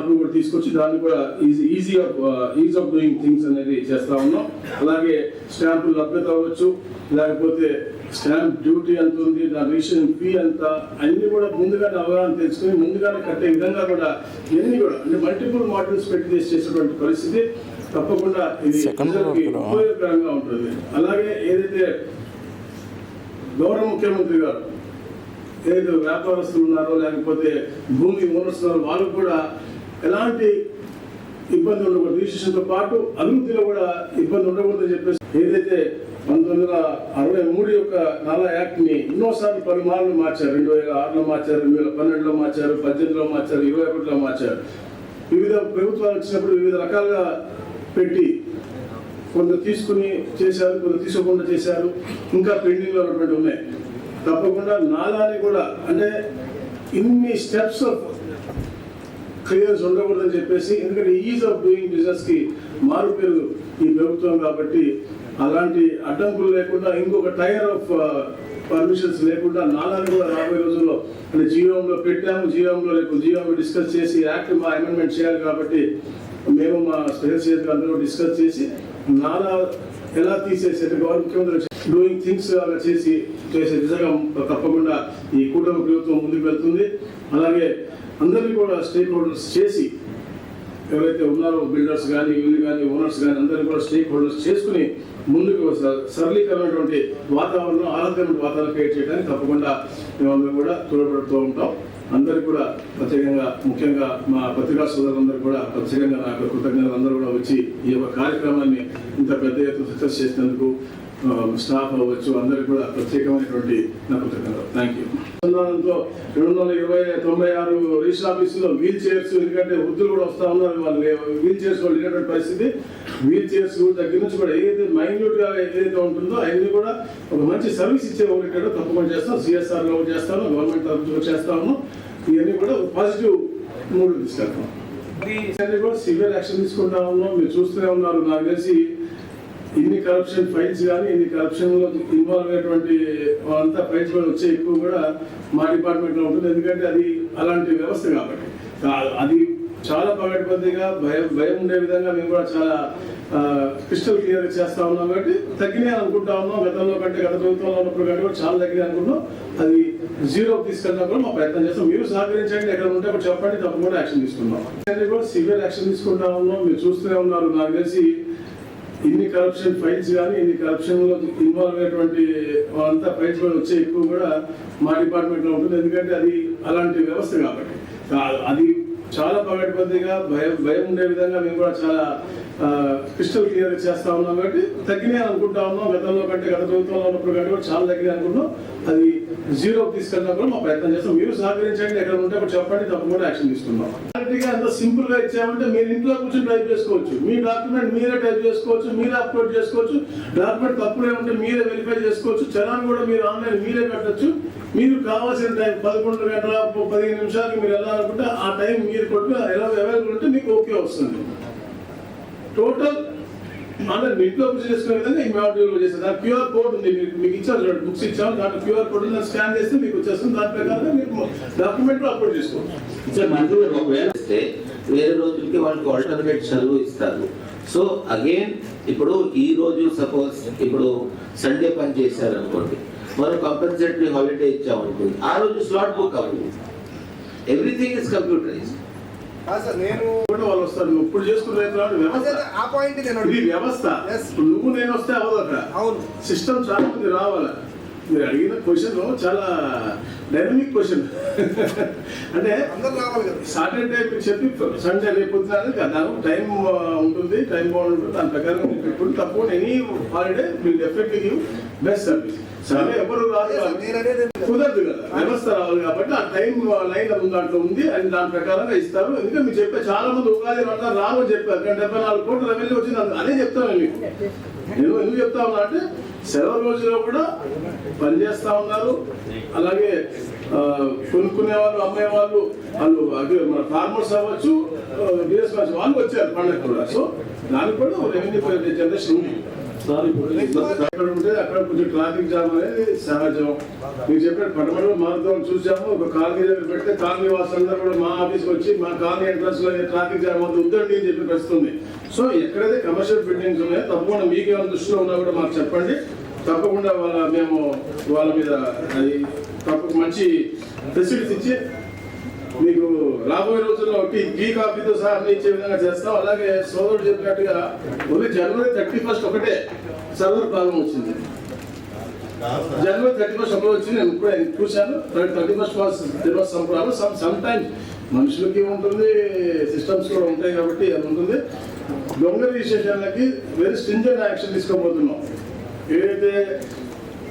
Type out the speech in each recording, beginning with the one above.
మార్పులు కూడా తీసుకొచ్చి దాన్ని కూడా easy easy of ease of doing things అనేది చేస్తా ఉన్నాం అలాగే స్టాంపులు లభ్యత అవ్వచ్చు లేకపోతే స్టాంప్ డ్యూటీ ఎంత ఉంది దాని రిజిస్ట్రేషన్ ఫీ ఎంత అన్ని కూడా ముందుగానే అవగాహన తెలుసుకుని ముందుగానే కట్టే విధంగా కూడా ఇవన్నీ కూడా అంటే మల్టిపుల్ మోడల్స్ పెట్టి చేసి చేసేటువంటి పరిస్థితి తప్పకుండా ఇది. ఉపయోగకరంగా ఉంటుంది అలాగే ఏదైతే గౌరవ ముఖ్యమంత్రి గారు ఏదైతే వ్యాపారస్తులు ఉన్నారో లేకపోతే భూమి ఓనర్స్ ఉన్నారో వాళ్ళు కూడా ఎలాంటి ఇబ్బంది ఉండకూడదు. రిజిస్ట్రేషన్తో పాటు అభివృద్ధిలో కూడా ఇబ్బంది ఉండకూడదని చెప్పేసి ఏదైతే పంతొమ్మిది వందల అరవై మూడు యొక్క నాలా యాక్ట్ని ఎన్నోసార్లు పలుమార్లు మార్చారు. రెండు వేల ఆరులో మార్చారు రెండు వేల పన్నెండులో మార్చారు పద్దెనిమిదిలో మార్చారు ఇరవై ఒకటిలో మార్చారు. వివిధ ప్రభుత్వాలు వచ్చినప్పుడు వివిధ రకాలుగా పెట్టి కొంత తీసుకుని చేశారు కొంత తీసుకోకుండా చేశారు. ఇంకా పెండింగ్లో ఉన్నటువంటి ఉన్నాయి. తప్పకుండా నాలాని కూడా అంటే ఇన్ని స్టెప్స్ క్లియర్స్ ఉండకూడదని చెప్పేసి ఎందుకంటే ఈజ్ ఆఫ్ డూయింగ్ బిజినెస్కి మారు పేరు ఈ ప్రభుత్వం కాబట్టి అలాంటి అడ్డంకులు లేకుండా ఇంకొక టైర్ ఆఫ్ పర్మిషన్స్ లేకుండా నాలుగు కూడా రాబోయే రోజుల్లో అంటే జీవంలో పెట్టాము జీవంలో రేపు జీవోంలో డిస్కస్ చేసి యాక్ట్ మా అమెండ్మెంట్ చేయాలి కాబట్టి మేము మా స్పెషల్ సీఎస్ అందరూ డిస్కస్ చేసి నాలా ఎలా తీసేసి అంటే గవర్నమెంట్ ముఖ్యమంత్రి డూయింగ్ థింగ్స్ అలా చేసి చేసే దిశగా తప్పకుండా ఈ కూటమి ప్రభుత్వం ముందుకు వెళ్తుంది. అలాగే అందరినీ కూడా స్టేక్ హోల్డర్స్ చేసి ఎవరైతే ఉన్నారో బిల్డర్స్ కానీ వీళ్ళు కానీ ఓనర్స్ కానీ అందరినీ కూడా స్టేక్ హోల్డర్స్ చేసుకుని ముందుకు సరళీకరమైనటువంటి వాతావరణం ఆరోగ్యమైన వాతావరణం క్రియేట్ చేయడానికి తప్పకుండా మేమందరం కూడా తోడ్పడుతూ ఉంటాం. అందరూ కూడా ప్రత్యేకంగా ముఖ్యంగా మా పత్రికా సోదరులందరూ కూడా ప్రత్యేకంగా నాకు కృతజ్ఞతలు అందరూ కూడా వచ్చి ఈ యొక్క కార్యక్రమాన్ని ఇంత పెద్ద ఎత్తున సక్సెస్ చేసినందుకు స్టాఫ్ అవ్వచ్చు అందరికీ కూడా ప్రత్యేకమైనటువంటి నా కృతజ్ఞతలు థ్యాంక్ యూ అనుసంధానంతో రెండు వందల ఇరవై తొంభై ఆరు రిజిస్టర్ ఆఫీసులో వీల్ చైర్స్ ఎందుకంటే వృద్ధులు కూడా వస్తా ఉన్నారు వాళ్ళు వీల్ చైర్స్ వాళ్ళు లేనటువంటి పరిస్థితి. వీల్ చైర్స్ దగ్గర నుంచి కూడా ఏదైతే మైన్యూట్గా ఏదైతే ఉంటుందో అవన్నీ కూడా ఒక మంచి సర్వీస్ ఇచ్చే ఒకటి తప్పకుండా చేస్తాం. సిఎస్ఆర్లో ఒకటి చేస్తాను గవర్నమెంట్ తరఫు చేస్తాము. ఇవన్నీ కూడా పాజిటివ్ మూడు తీసుకెళ్తాం. కూడా సివియర్ యాక్షన్ తీసుకుంటా ఉన్నాం. మీరు చూస్తూనే ఉన్నారు నాకు తెలిసి ఇన్ని కరప్షన్ ఫైల్స్ కానీ ఇన్ని కరప్షన్లో ఇన్వాల్వ్ అయినటువంటి అంతా ఫైల్స్ కూడా వచ్చే ఎక్కువ కూడా మా డిపార్ట్మెంట్లో ఉంటుంది. ఎందుకంటే అది అలాంటి వ్యవస్థ కాబట్టి. అది చాలా పగటిబద్దిగా భయం భయం ఉండే విధంగా మేము కూడా చాలా క్రిస్టల్ క్లియర్ చేస్తా ఉన్నాం కాబట్టి తగ్గినాయి అనుకుంటా ఉన్నాం. గతంలో కంటే గత ప్రభుత్వంలో ఉన్నప్పుడు కంటే కూడా చాలా తగ్గినాయి అనుకుంటున్నాం. అది జీరో తీసుకెళ్ళినా కూడా మా ప్రయత్నం చేస్తాం. మీరు సహకరించండి. ఎక్కడ ఉంటే అప్పుడు చెప్పండి. తప్పకుండా యాక్షన్ తీసుకుందాం. కూడా సివియర్ యాక్షన్ తీసుకుంటా ఉన్నాం. మీరు చూస్తూనే ఉన్నారు. నాకు తెలిసి ఇన్ని కరప్షన్ ఫైల్స్ కానీ ఇన్ని కరప్షన్లో ఇన్వాల్వ్ అయినటువంటి వాళ్ళంతా ఫైల్స్ కూడా వచ్చే ఎక్కువ కూడా మా డిపార్ట్మెంట్లో ఉంటుంది. ఎందుకంటే అది అలాంటి వ్యవస్థ కాబట్టి. అది చాలా పగటిబద్దిగా భయం భయం ఉండే విధంగా మేము కూడా చాలా క్రిస్టల్ క్లియర్ చేస్తా ఉన్నాం కాబట్టి తగ్గినాయి అనుకుంటా ఉన్నాం. గతంలో కంటే గత ప్రభుత్వంలో ఉన్నప్పుడు కంటే కూడా చాలా తగ్గినాయి అనుకుంటున్నాం. అది జీరో తీసుకెళ్ళినా కూడా మా ప్రయత్నం చేస్తాం. మీరు సహకరించండి ఎక్కడ ఉంటే అప్పుడు చెప్పండి తప్పకుండా యాక్షన్ తీసుకుందాం. క్లారిటీగా ఎంత సింపుల్గా ఇచ్చామంటే మీరు ఇంట్లో కూర్చొని టైప్ చేసుకోవచ్చు. మీ డాక్యుమెంట్ మీరే టైప్ చేసుకోవచ్చు మీరే అప్లోడ్ చేసుకోవచ్చు. డాక్యుమెంట్ తప్పుడే ఉంటే మీరే వెరిఫై చేసుకోవచ్చు. చలాన్ కూడా మీరు ఆన్లైన్ మీరే కట్టొచ్చు మీరు కావాల్సిన టైం పదకొండు గంటల పదిహేను నిమిషాలకి మీరు వెళ్ళాలనుకుంటే ఆ టైం మీరు కొట్టు ఎలా అవైలబుల్ ఉంటే మీకు ఓకే వస్తుంది. టోటల్ ఆన్లైన్ నెట్లో అప్లై చేసుకునే విధంగా ఈ మాడ్యూల్ దాని క్యూఆర్ కోడ్ ఉంది మీకు మీకు ఇచ్చాను చూడండి బుక్స్ ఇచ్చాము దాంట్లో క్యూఆర్ కోడ్ ఉంది స్కాన్ చేస్తే మీకు వచ్చేస్తుంది. దాని ప్రకారంగా మీరు డాక్యుమెంట్ అప్లోడ్ చేసుకోవచ్చు. సార్ వేరే రోజులకి వాళ్ళకి ఆల్టర్నేట్ చదువు ఇస్తారు. సో అగైన్ ఇప్పుడు ఈ రోజు సపోజ్ ఇప్పుడు సండే పని చేశారు అనుకోండి మనం కంపల్సరీ హాలిడే ఇచ్చామనుకోండి ఆ రోజు స్లాట్ బుక్ అవుతుంది ఎవ్రీథింగ్ ఇస్ కంప్యూటరైజ్డ్ నేను కూడా వాళ్ళు వస్తారు. ఇప్పుడు వ్యవస్థ ఆ పాయింట్ ఇది. వ్యవస్థ. నువ్వు నేను వస్తే అవ్వదు అక్కడ. అవును. సిస్టమ్ చాలా మంది రావాలి? మీరు అడిగిన క్వశ్చన్ చాలా డైనమిక్ క్వశ్చన్ అంటే సాటర్డే మీకు చెప్పి సండే రేపు పొద్దున దానికి టైం ఉంటుంది టైం బాగుంది ఉంటుంది దాని ప్రకారం ఇప్పుడు తప్పకుండా ఎనీ హాలిడే మీరు డెఫినెట్లీ గివ్ బెస్ట్ సర్వీస్ సరే ఎవరు రాదు? కుదరదు కదా. వ్యవస్థ రావాలి కాబట్టి ఆ టైం లైన్ అది దాంట్లో ఉంది అండ్ దాని ప్రకారంగా ఇస్తారు. ఎందుకంటే మీరు చెప్పే చాలా మంది ఉగాది రాను అని చెప్పారు. కానీ డెబ్బై నాలుగు కోట్ల రెవెన్యూ వచ్చింది అదే చెప్తాను మీకు. నేను ఎందుకు చెప్తా ఉన్నా అంటే సెలవు రోజులో కూడా పనిచేస్తా ఉన్నారు. అలాగే కొనుక్కునే వాళ్ళు అమ్మే వాళ్ళు వాళ్ళు అదే మన ఫార్మర్స్ అవ్వచ్చు బిజినెస్ వాళ్ళు వచ్చారు పండుగ కూడా. సో దానికి కూడా రెవెన్యూ జనరేషన్ ఉంది. అక్కడ ఉంటే అక్కడ కొంచెం ట్రాఫిక్ జామ్ అనేది సహజం. మీరు చెప్పినట్టు పట్టణంలో మారుతాం చూసాము. ఒక కాలనీ దగ్గర పెడితే కాలనీ వాసులందరూ కూడా మా ఆఫీస్కి వచ్చి మా కాలనీ ఎంట్రన్స్లో ట్రాఫిక్ జామ్ అవుతుంది వద్దండి అని చెప్పి వస్తుంది సో ఎక్కడైతే కమర్షియల్ బిల్డింగ్స్ ఉన్నాయో తప్పకుండా మీకు ఏమైనా దృష్టిలో ఉన్నా కూడా మాకు చెప్పండి. తప్పకుండా వాళ్ళ మేము వాళ్ళ మీద అది తప్పక మంచి ఫెసిలిటీస్ ఇచ్చి మీకు రాబోయే రోజుల్లో ఒకటి టీ కాఫీతో సహా ఇచ్చే విధంగా చేస్తాం. అలాగే సోదరుడు చెప్పినట్టుగా ఓన్లీ జనవరి థర్టీ ఫస్ట్ ఒకటే సర్వర్ ప్రాబ్లం వచ్చింది. జనవరి థర్టీ ఫస్ట్ ఒకటి వచ్చింది. నేను కూడా చూశాను. Thirty first was there was some problem some some times మనుషులకి ఉంటుంది సిస్టమ్స్ కూడా ఉంటాయి కాబట్టి అది ఉంటుంది. దొంగ రిజిస్ట్రేషన్లకి వెరీ స్ట్రింజెంట్ యాక్షన్ తీసుకోబోతున్నాం. ఏదైతే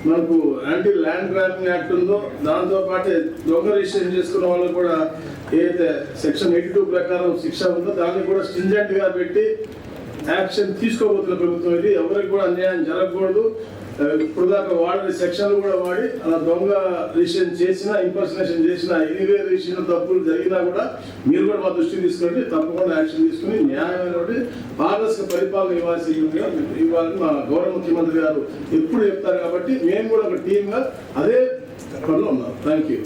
మనకు యాంటీ ల్యాండ్ గ్రాబింగ్ యాక్ట్ ఉందో దాంతో పాటు దొంగ రిజిస్ట్రేషన్ చేసుకున్న వాళ్ళకు కూడా ఏదైతే సెక్షన్ ఎయిటీ టూ ప్రకారం శిక్ష ఉందో దాన్ని కూడా స్ట్రింజెంట్గా పెట్టి యాక్షన్ తీసుకోబోతున్న ప్రభుత్వం ఇది. ఎవరికి కూడా అన్యాయం జరగకూడదు. ఇప్పుడు దాకా వాడిన సెక్షన్లు కూడా వాడి అలా దొంగ రిజిస్ట్రేషన్ చేసినా ఇంపర్సనేషన్ చేసినా ఎనివే రిజిస్ట్రేషన్ తప్పులు జరిగినా కూడా మీరు కూడా మా దృష్టికి తీసుకురండి తప్పకుండా యాక్షన్ తీసుకుని న్యాయమైనటువంటి పారదర్శక పరిపాలన ఇవ్వాల్సి ఇవ్వాలని మా గౌరవ ముఖ్యమంత్రి గారు ఎప్పుడు చెప్తారు కాబట్టి మేము కూడా ఒక టీమ్గా అదే పనిలో ఉన్నాం. Thank you